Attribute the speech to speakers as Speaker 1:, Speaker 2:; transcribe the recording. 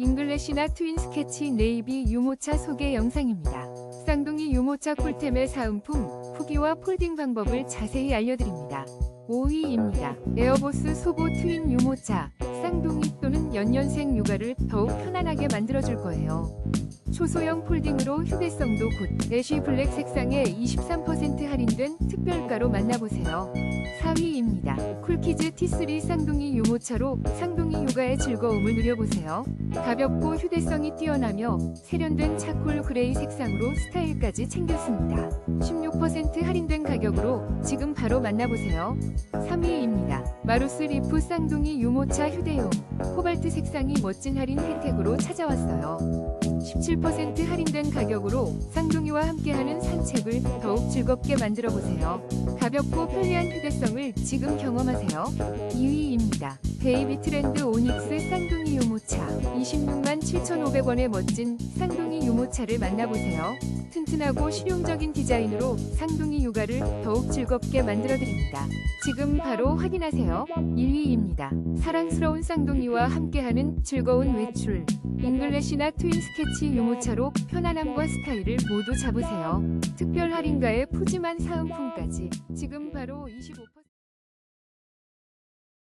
Speaker 1: 잉글래시나 트윈 스케치 네이비 유모차 소개 영상입니다. 쌍둥이 유모차 꿀템의 사은품, 후기와 폴딩 방법을 자세히 알려드립니다. 5위입니다. 에어보스 소보 트윈 유모차, 쌍둥이 또는 연년생 육아를 더욱 편안하게 만들어줄 거예요. 초소형 폴딩으로 휴대성도 굿, 애쉬 블랙 색상에 23% 할인된 특별가로 만나보세요. 4위 입니다. 쿨키즈 T3 쌍둥이 유모차로 쌍둥이 육아의 즐거움을 누려보세요. 가볍고 휴대성이 뛰어나며 세련된 차콜 그레이 색상으로 스타일까지 챙겼습니다. 16% 할인된 가격으로 지금 바로 만나보세요. 3위입니다. 마루스 리프 쌍둥이 유모차 휴대용 코발트 색상이 멋진 할인 혜택으로 찾아왔어요. 17% 할인된 가격으로 쌍둥이와 함께하는 산책을 더욱 즐겁게 만들어 보세요. 가볍고 편리한 휴대성을 지금 경험하세요. 2위입니다. 베이비 트렌드 오닉스 쌍둥이 유모차 26만 7,500원의 멋진 쌍둥이 유모차를 만나보세요. 튼튼하고 실용적인 디자인으로 쌍둥이 육아를 더욱 즐겁게 만들어드립니다. 지금 바로 확인하세요. 1위입니다. 사랑스러운 쌍둥이와 함께하는 즐거운 외출. 잉글래시나 트윈 스케치 유모차로 편안함과 스타일을 모두 잡으세요. 특별 할인가에 푸짐한 사은품까지 지금 바로 25%